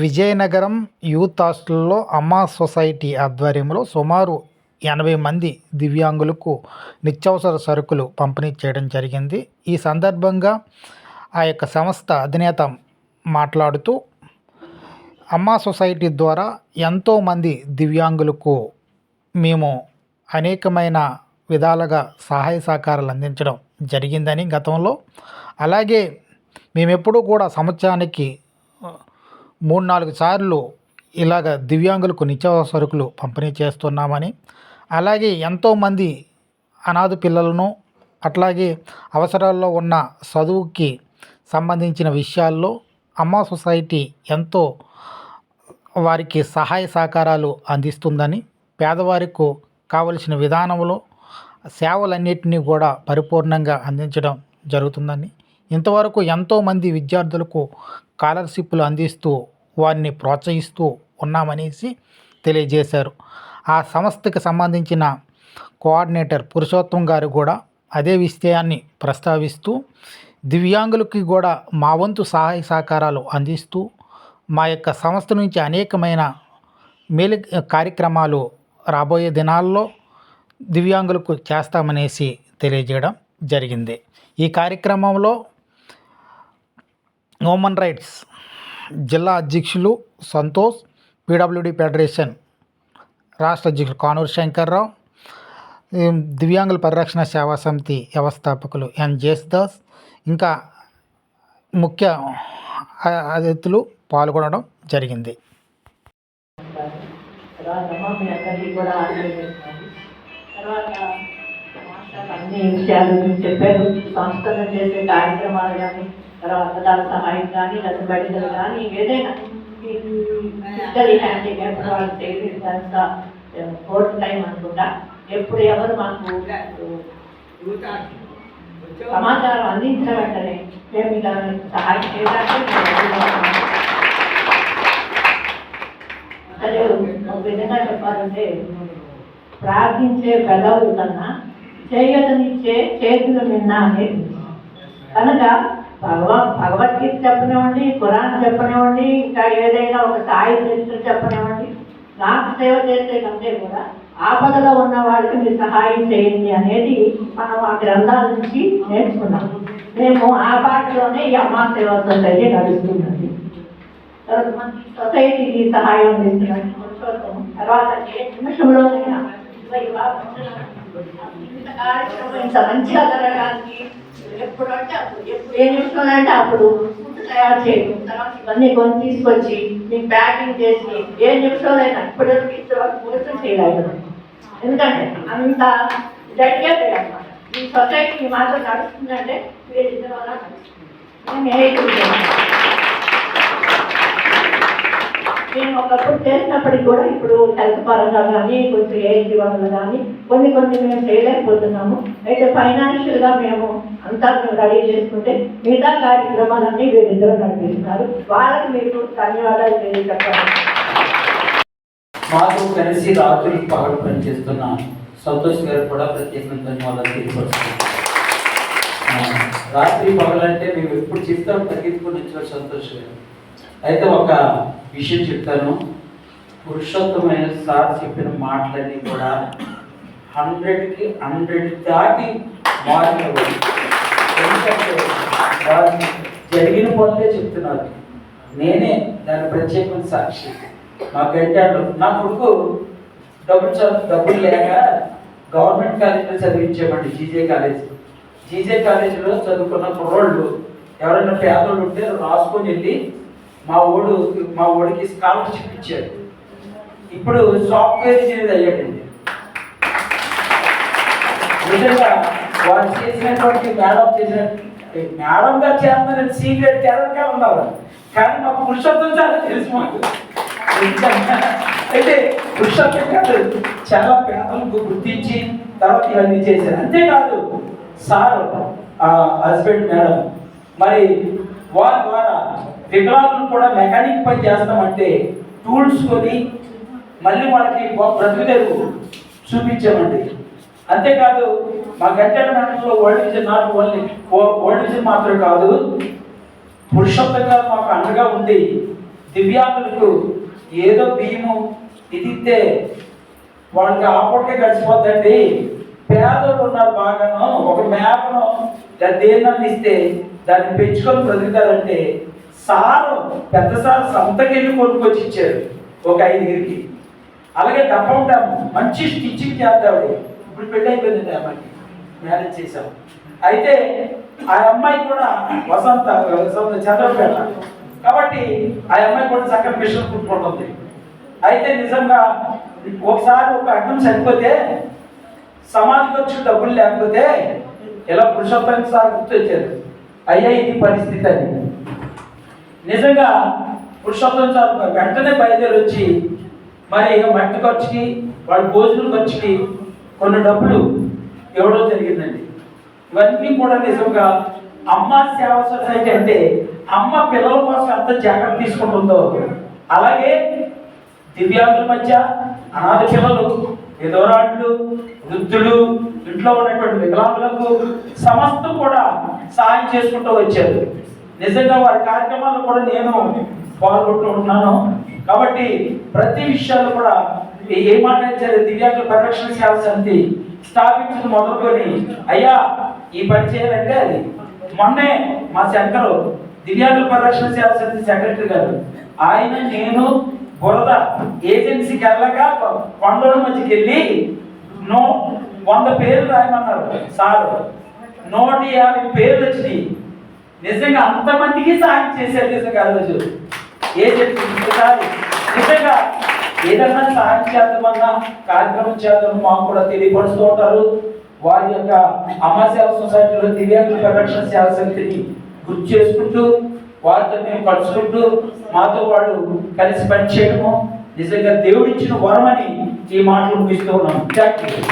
Vizianagaram youth హాస్టల్లో అమ్మా society ఆధ్వర్యంలో సుమారు ఎనభై మంది దివ్యాంగులకు నిత్యావసర సరుకులు పంపిణీ చేయడం జరిగింది. ఈ సందర్భంగా ఆ యొక్క సంస్థ అధినేత మాట్లాడుతూ అమ్మా సొసైటీ ద్వారా ఎంతోమంది దివ్యాంగులకు మేము అనేకమైన విధాలుగా సహాయ సహకారాలు అందించడం జరిగిందని గతంలో. అలాగే మేము ఎప్పుడూ కూడా సంవత్సరానికి మూడు నాలుగు సార్లు ఇలాగ దివ్యాంగులకు నిత్యావసర సరుకులు పంపిణీ చేస్తున్నామని అలాగే ఎంతోమంది అనాథ పిల్లలను అట్లాగే అవసరాల్లో ఉన్న చదువుకి సంబంధించిన విషయాల్లో అమ్మా సొసైటీ ఎంతో వారికి సహాయ సహకారాలు అందిస్తుందని పేదవారికి కావలసిన విధానంలో సేవలన్నింటినీ కూడా పరిపూర్ణంగా అందించడం జరుగుతుందని ఇంతవరకు ఎంతోమంది విద్యార్థులకు స్కాలర్షిప్లు అందిస్తూ వారిని ప్రోత్సహిస్తూ ఉన్నామనేసి తెలియజేశారు. ఆ సంస్థకి సంబంధించిన కోఆర్డినేటర్ పురుషోత్తం గారు కూడా అదే విషయాన్ని ప్రస్తావిస్తూ దివ్యాంగులకి కూడా మా వంతు సహాయ సహకారాలు అందిస్తూ మా యొక్క సంస్థ నుంచి అనేకమైన మేలు కార్యక్రమాలు రాబోయే దినాల్లో దివ్యాంగులకు చేస్తామనేసి తెలియజేయడం జరిగింది. ఈ కార్యక్రమంలో హ్యూమన్ రైట్స్ జిల్లా అధ్యక్షులు సంతోష్ పీడబ్ల్యూడి ఫెడరేషన్ రాష్ట్ర అధ్యక్షులు కానూరు శంకర్రావు దివ్యాంగుల పరిరక్షణ సేవా సమితి వ్యవస్థాపకులు ఎన్ జేసుదాస్ ఇంకా ముఖ్య అతిథులు పాల్గొనడం జరిగింది. అన్ని విషయాలు చెప్పారు. సంస్థలు చేసే కార్యక్రమాలు కానీ తర్వాత దాని సహాయం కానీ లేదా బడిదలు కానీ ఏదైనా ఇద్దరి హ్యాండిక్యాప్ వాళ్ళు ఫోర్త్ టైం అనుకుంటా ఎప్పుడు ఎవరు మాకు సమాచారం అందించిన వెంటనే మేము దానికి సహాయం చేయడానికి అదే ఒక విధంగా చెప్పాలంటే ప్రార్థించే పెదవుల కన్నా చేయతనిచ్చే చేతుల నిన్న అనేది. కనుక భగవ చెప్పనివ్వండి ఖురాన్ చెప్పనివ్వండి ఇంకా ఏదైనా ఒక సాయి చరిత్ర చెప్పనివ్వండి. నాకు సేవ చేసే కంటే కూడా ఆపదలో ఉన్న వాళ్ళకి మీరు సహాయం చేయండి అనేది మనం ఆ గ్రంథాల నుంచి నేర్చుకున్నాం. మేము ఆ పాటలోనే ఈ అమ్మా సేవా సొసైటీ నడుస్తున్నది తర్వాత మనకి సొసైటీకి సహాయం అందిస్తున్నాడు తర్వాత ఏ నిమిషంలోనైనా ఇంత కార్యక్రమం ఇంత మంచిగా జరగడానికి ఎప్పుడు అంటే అప్పుడు ఎప్పుడు ఏ నిమిషంలో అంటే అప్పుడు తయారు చేయడం తర్వాత ఇవన్నీ కొని తీసుకొచ్చి మీకు ప్యాకింగ్ చేసి ఏ నిమిషంలోనైనా అయినా ఇప్పుడు ఇంతవరకు పూర్తి చేయలేదు. ఎందుకంటే అంత డెడికేటెడ్ అనమాట ఈ సొసైటీ మాత్రం నడుస్తుందంటే వీళ్ళిద్దరి వల్ల నడుస్తుంది. నేను ఒకప్పుడు చేసినప్పటికి కూడా ఇప్పుడు హెల్త్ పరంగా కానీ కొంచెం ఏజ్ వల్ల కానీ కొన్ని కొన్ని మేము చేయలేకపోతున్నాము. అయితే ఫైనాన్షియల్గా మేము అంతా మేము రెడీ చేసుకుంటే మిగతా కార్యక్రమాలన్నీ వీరిద్దరూ నడిపిస్తున్నారు వాళ్ళకి మీకు ధన్యవాదాలు తెలియజెప్పాలి. మాకు కలిసి రాత్రి పగలు పనిచేస్తున్న సంతోష్ గారు కూడా ప్రత్యేకంగా ధన్యవాదాలు తెలియపరుస్తున్నాను. రాత్రి పగలంటే మేము ఎప్పుడు చెప్తాం తగ్గించుకుని వచ్చారు సంతోష్ గారు. అయితే ఒక విషయం చెప్తాను. పురుషోత్తమైన సార్ చెప్పిన మాటలన్నీ కూడా హండ్రెడ్కి హండ్రెడ్ దాటి మారినవి ఎందుకంటే జరిగిన పనులే చెప్తున్నారు. నేనే దాని ప్రత్యేకమైన సాక్షి. మా గంటాడు నా కొడుకు డబ్బులు చదువు డబ్బులు లేక గవర్నమెంట్ కాలేజీలో చదివించామండి జీజే కాలేజ్. జీజే కాలేజీలో చదువుకున్న కుర్రోళ్ళు ఎవరైనా పేదోళ్ళు ఉంటే రాసుకొని వెళ్ళి మా ఓడు మా ఓడికి స్కాలర్షిప్ ఇచ్చాడు. ఇప్పుడు సాఫ్ట్వేర్ ఇంజనీర్ అయ్యాడండి. నిజంగా వాళ్ళు చేసినటువంటి మేడం చేసిన మేడం గారు చేస్తున్న సీనియర్ తెరగా ఉన్నారు కానీ మాకు పురుషోత్తం చాలా తెలుసు మాకు. అయితే పురుషోత్తం కాదు చాలా పేదలకు గుర్తించి తర్వాత ఇవన్నీ చేశారు. అంతేకాదు సార్ హస్బెండ్ మేడం మరి వారి ద్వారా వికలాంగులు కూడా మెకానిక్ పని చేస్తామంటే టూల్స్ కొని మళ్ళీ వాళ్ళకి బ్రతుకు తెరువు చూపించామండి. అంతేకాదు మాకు గంటల world vision not only world vision మాత్రమే కాదు పురుషోత్తం మాకు అండగా ఉండి దివ్యాంగులకు ఏదో బియ్యము ఇదితే వాళ్ళకి ఆ గడిచిపోద్దండి పేదలు ఉన్నారు బాగాను ఒక మేకను లేదా దేన్నని ఇస్తే దాన్ని పెంచుకొని బ్రతుకుతారంటే సారు పెద్ద సారు సంతకెళ్ళి కొనుక్కొచ్చి ఇచ్చారు ఒక ఐదుగురికి. అలాగే డబ్బంటాము మంచి స్టిచ్చింగ్ చేద్దాడు ఇప్పుడు పెళ్ళి అయిపోయింది అమ్మాయికి. మ్యారేజ్ చేశాం. అయితే ఆ అమ్మాయి కూడా వసంత వసంత చంద్రపేట కాబట్టి ఆ అమ్మాయి కూడా చక్కని మిషన్ కుట్టుకుంటుంది అయితే నిజంగా ఒకసారి ఒక అడ్డం చనిపోతే సమాధి ఖర్చు డబ్బులు లేకపోతే ఇలా పురుషోత్తం సార్ గుర్తొచ్చారు. అయ్యా ఇది పరిస్థితి అని. నిజంగా పురుషోత్తం సార్ వెంటనే బయలుదేరి వచ్చి మరి మట్టి ఖర్చుకి వాళ్ళ భోజనం ఖర్చుకి కొన్ని డబ్బులు ఇవ్వడం జరిగిందండి. ఇవన్నీ కూడా నిజంగా అమ్మ సేవ సొసైటీ అంటే అమ్మ పిల్లల కోసం ఎంత జాగ్రత్త తీసుకుంటుందో. అలాగే దివ్యాంగుల మధ్య అనాథ పిల్లలు విధవరాళ్ళు వృద్ధులు ఇంట్లో ఉన్నటువంటి వికలాంగులకు సమస్తం కూడా సహాయం చేసుకుంటూ వచ్చారు. నిజంగా వారి కార్యక్రమాలు కూడా నేను పాల్గొంటూ ఉన్నాను. కాబట్టి ప్రతి విషయాలు కూడా ఏ- మాట దివ్యాంగుల పరిరక్షణ సేవ సమితి స్థాపించడం మొదలుకొని అయ్యా ఈ పని చేయాలంటే అది. మొన్నే మా శంకరు దివ్యాంగుల పరిరక్షణ సేవ సమితి సెక్రటరీ గారు ఆయన నేను బురద ఏజెన్సీకి వెళ్ళక కొండల మధ్యకి వెళ్ళి నో వంద పేర్లు రాయమన్నారు. సార్ నూట యాభై పేర్లు వచ్చినాయి. నిజంగా అంతమందికి సహాయం చేశారు నిజంగా ఆ రోజు. ఏజెన్సీ నిజంగా ఏదన్నా సహాయం చేద్దామన్నా కార్యక్రమం చేద్దాం మాకు కూడా తెలియపరుస్తూ ఉంటారు. వారి యొక్క అమాసేవ సొసైటీలో దివ్యాంగుల పరిరక్షణ సేవ సమితిని గుర్తు చేసుకుంటూ వారితో మేము కలుసుకుంటూ మాతో వాడు కలిసి పనిచేయడము నిజంగా దేవుడిచ్చిన వరమని ఈ మాటలు ముగిస్తూ ఉన్నాం. Thank you